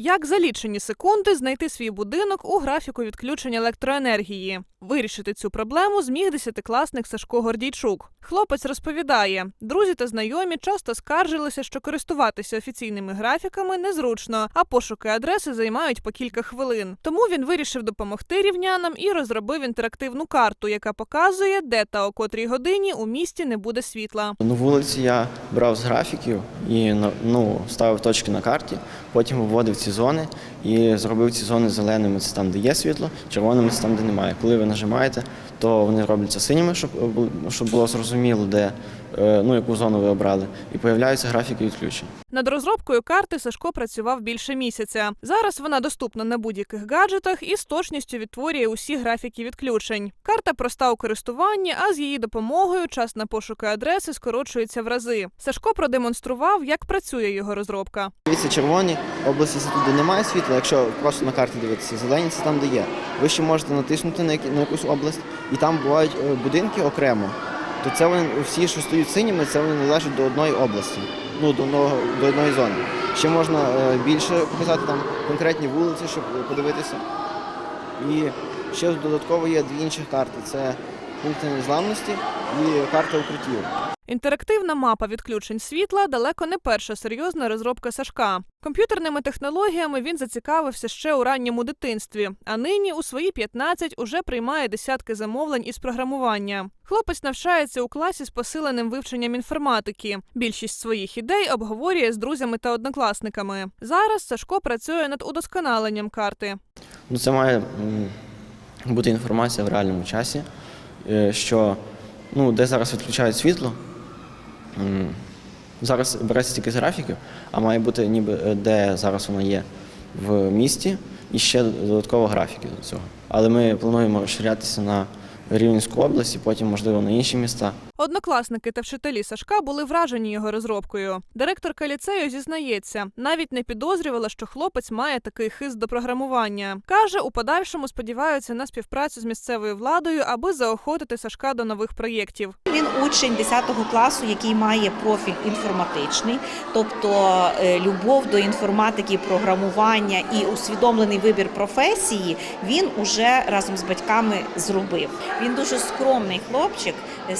Як за лічені секунди знайти свій будинок у графіку відключення електроенергії? Вирішити цю проблему зміг десятикласник Сашко Гордійчук. Хлопець розповідає, друзі та знайомі часто скаржилися, що користуватися офіційними графіками незручно, а пошуки адреси займають по кілька хвилин. Тому він вирішив допомогти рівнянам і розробив інтерактивну карту, яка показує, де та о котрій годині у місті не буде світла. Ну, вулиці я брав з графіків і на- ну, ставив точки на карті, потім виводив ці зони і зробив ці зони зеленими це там, де є світло, червоними це там, де немає. Коли ви нажимаєте, то вони робляться синіми, щоб, щоб було зрозуміло, де е, ну, яку зону ви обрали. І появляються графіки відключень. Над розробкою карти Сашко працював більше місяця. Зараз вона доступна на будь-яких гаджетах і з точністю відтворює усі графіки відключень. Карта проста у користуванні, а з її допомогою час на пошуки адреси скорочується в рази. Сашко продемонстрував, як працює його розробка. Дивіться, червоні області де немає світла. Якщо просто на карті дивитися, зелені це там, де є. Ви ще можете натиснути на, якусь область, і там бувають е, будинки окремо. То це вони всі, що стоять синіми, це вони належать до одної області, ну до одного до одної зони. Ще можна е, більше показати там конкретні вулиці, щоб подивитися. І ще додатково є дві інших карти: це пункти незламності і карта укриттів. Інтерактивна мапа відключень світла далеко не перша серйозна розробка Сашка. Комп'ютерними технологіями він зацікавився ще у ранньому дитинстві, а нині у свої 15 уже приймає десятки замовлень із програмування. Хлопець навчається у класі з посиленим вивченням інформатики. Більшість своїх ідей обговорює з друзями та однокласниками. Зараз Сашко працює над удосконаленням карти. Ну, це має бути інформація в реальному часі, е, що ну, де зараз відключають світло. Зараз береться тільки з графіків, а має бути ніби е, де зараз воно є в місті, і ще додатково графіки до цього. Але ми плануємо розширятися на Рівненську область і потім, можливо, на інші міста. Однокласники та вчителі Сашка були вражені його розробкою. Директорка ліцею зізнається, навіть не підозрювала, що хлопець має такий хист до програмування. каже, у подальшому сподіваються на співпрацю з місцевою владою, аби заохотити Сашка до нових проєктів. Він учень 10 класу, який має профіль інформатичний, тобто е, любов до інформатики, програмування і усвідомлений вибір професії він уже разом з батьками зробив. Він дуже скромний хлопчик, е,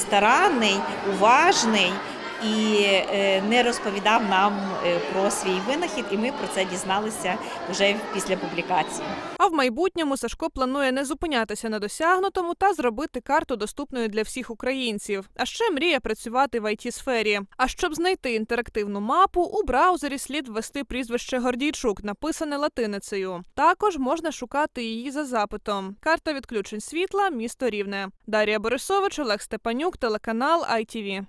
старанний, уважний. І е, не розповідав нам е, про свій винахід, і ми про це дізналися вже після публікації. А в майбутньому Сашко планує не зупинятися на досягнутому та зробити карту доступною для всіх українців. А ще мріє працювати в it сфері. А щоб знайти інтерактивну мапу, у браузері слід ввести прізвище Гордійчук, написане латиницею. Також можна шукати її за запитом. Карта відключень світла, місто Рівне. Дар'я Борисович, Олег Степанюк, телеканал ITV.